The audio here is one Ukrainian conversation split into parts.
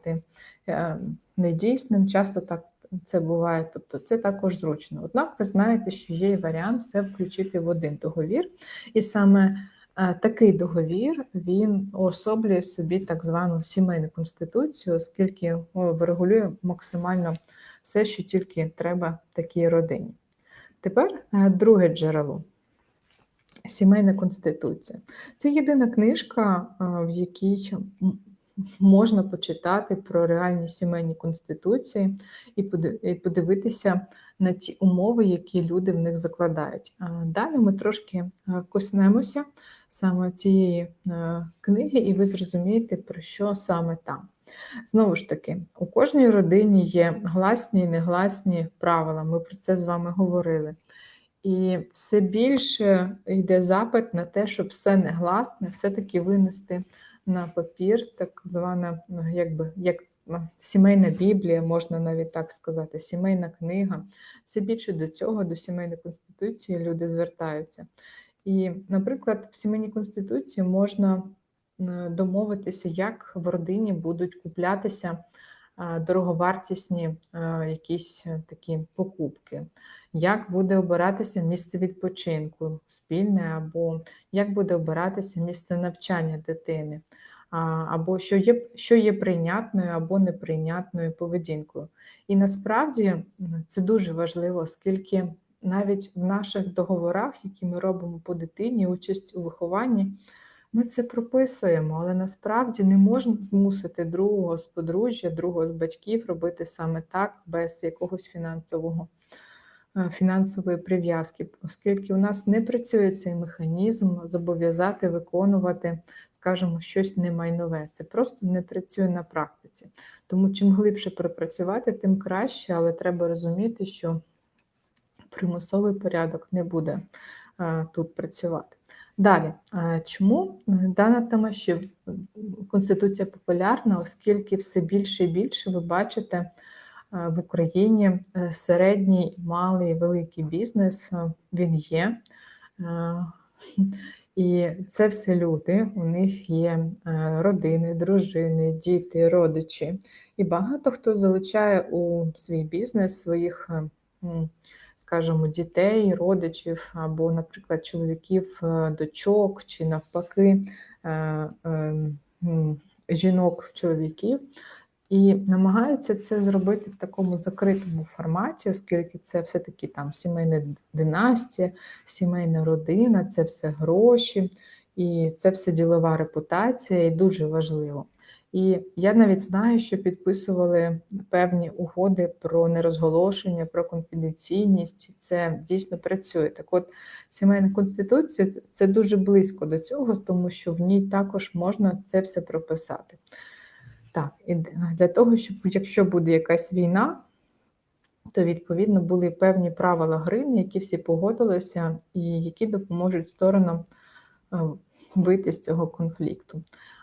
бути е, недійсним. Часто так це буває, тобто це також зручно. Однак ви знаєте, що є варіант все включити в один договір, і саме е, такий договір він уособлює в собі так звану сімейну конституцію, оскільки врегулює максимально все, що тільки треба такій родині. Тепер е, друге джерело. Сімейна конституція. Це єдина книжка, в якій можна почитати про реальні сімейні конституції і подивитися на ті умови, які люди в них закладають. Далі ми трошки е, коснемося саме цієї е, книги, і ви зрозумієте, про що саме там. Знову ж таки, у кожній родині є гласні і негласні правила. Ми про це з вами говорили. І все більше йде запит на те, щоб все негласне все-таки винести на папір, так звана, ну, якби як сімейна біблія, можна навіть так сказати, сімейна книга. Все більше до цього, до сімейної конституції люди звертаються. І, наприклад, в сімейній конституції можна е, домовитися, як в родині будуть куплятися дороговартісні е, якісь е, такі покупки, як буде обиратися місце відпочинку спільне, або як буде обиратися місце навчання дитини, або що є, що є прийнятною або неприйнятною поведінкою. І насправді це дуже важливо, оскільки навіть в наших договорах, які ми робимо по дитині, участь у вихованні, ми це прописуємо, але насправді не можна змусити другого з подружжя, другого з батьків робити саме так, без якогось фінансового фінансової прив'язки, оскільки у нас не працює цей механізм зобов'язати виконувати, скажімо, щось немайнове. Це просто не працює на практиці. Тому чим глибше пропрацювати, тим краще, але треба розуміти, що примусовий порядок не буде е, тут працювати. Далі, е, чому дана тема ще Конституція популярна, оскільки все більше і більше ви бачите е, в Україні е, середній, малий, великий бізнес, е, він є. Е, І це все люди, у них є е, родини, дружини, діти, родичі. І багато хто залучає у свій бізнес своїх, е, скажімо, дітей, родичів або, наприклад, чоловіків, е, дочок чи навпаки е, е, м, жінок, чоловіків. І намагаються це зробити в такому закритому форматі, оскільки це все-таки там сімейна династія, сімейна родина, це все гроші, і це все ділова репутація, і дуже важливо. І я навіть знаю, що підписували певні угоди про нерозголошення, про конфіденційність. Це дійсно працює. Так от, сімейна конституція це дуже близько до цього, тому що в ній також можна це все прописати. Так, для того, щоб якщо буде якась війна, то відповідно були певні правила гри, на які всі погодилися, і які допоможуть сторонам е, вийти з цього конфлікту.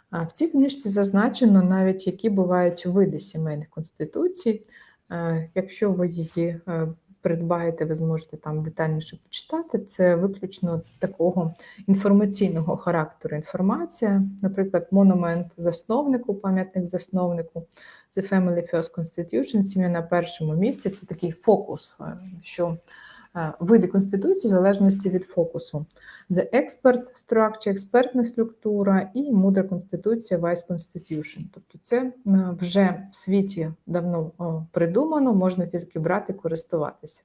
А в цій книжці зазначено навіть, які бувають види сімейних конституцій. Е, Якщо ви її е, придбаєте, ви зможете там детальніше почитати. Це виключно такого інформаційного характеру інформація, наприклад, монумент засновнику, пам'ятник засновнику, The Family First Constitution, сім'я на першому місці. Це такий фокус, е, що види конституції в залежності від фокусу. The Expert Structure, експертна структура і мудра конституція Vice Constitution. Тобто це е, вже в світі давно придумано, можна тільки брати, користуватися.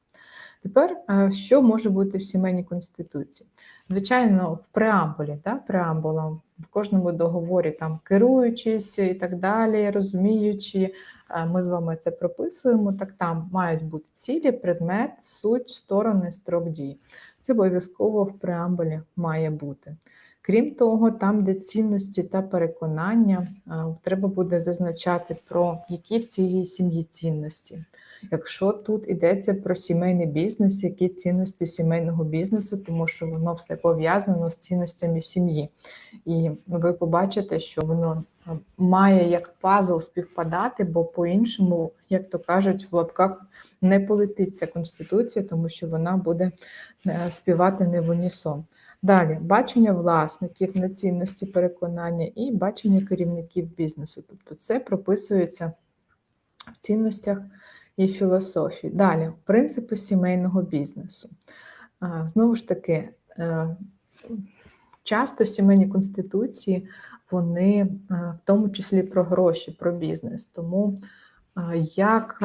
Тепер, е, що може бути в сімейній конституції? Звичайно, в преамбулі, да, преамбула, в кожному договорі, там керуючись і так далі, розуміючи, е, ми з вами це прописуємо. Так там мають бути цілі, предмет, суть, сторони, строк дій. Це обов'язково в преамбулі має бути. Крім того, там, де цінності та переконання, е, треба буде зазначати про які в цій сім'ї цінності. Якщо тут йдеться про сімейний бізнес, які цінності сімейного бізнесу, тому що воно все пов'язано з цінностями сім'ї. І ви побачите, що воно е, має як пазл співпадати, бо по-іншому, як то кажуть, в лапках не полетиться конституція, тому що вона буде е, співати не в унісон. Далі бачення власників на цінності переконання і бачення керівників бізнесу. Тобто це прописується в цінностях і філософії. Далі принципи сімейного бізнесу. Знову ж таки, е, часто сімейні конституції вони е, в тому числі про гроші, про бізнес. Тому е, як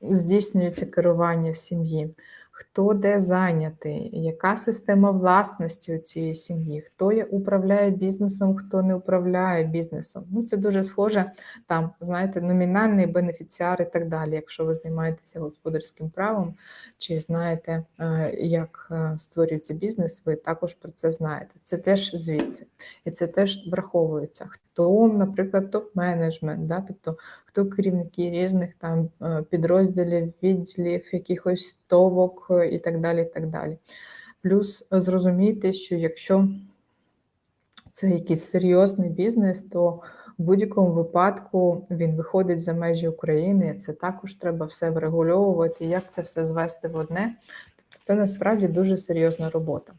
здійснюється керування в сім'ї, хто де зайнятий, яка система власності у цієї сім'ї, хто є- управляє бізнесом, хто не управляє бізнесом. Ну, це дуже схоже там, знаєте, номінальний бенефіціар і так далі. Якщо ви займаєтеся господарським правом чи знаєте, е, як е, створюється бізнес, ви також про це знаєте. Це теж звідси. І це теж враховується. Хто, наприклад, топ-менеджмент, да? тобто хто керівники різних там е, підрозділів, відділів, якихось товок е, і так далі. і так далі. Плюс зрозумійте, що якщо це якийсь серйозний бізнес, то в будь-якому випадку він виходить за межі України. Це також треба все врегульовувати, як це все звести в одне. Тобто це насправді дуже серйозна робота.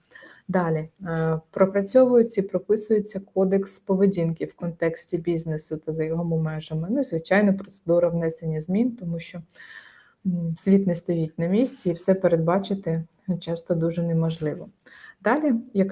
Далі е, пропрацьовується і прописується кодекс поведінки в контексті бізнесу та за його межами. Ну і звичайно, процедура внесення змін, тому що світ не стоїть на місці і все передбачити часто дуже неможливо. Далі, як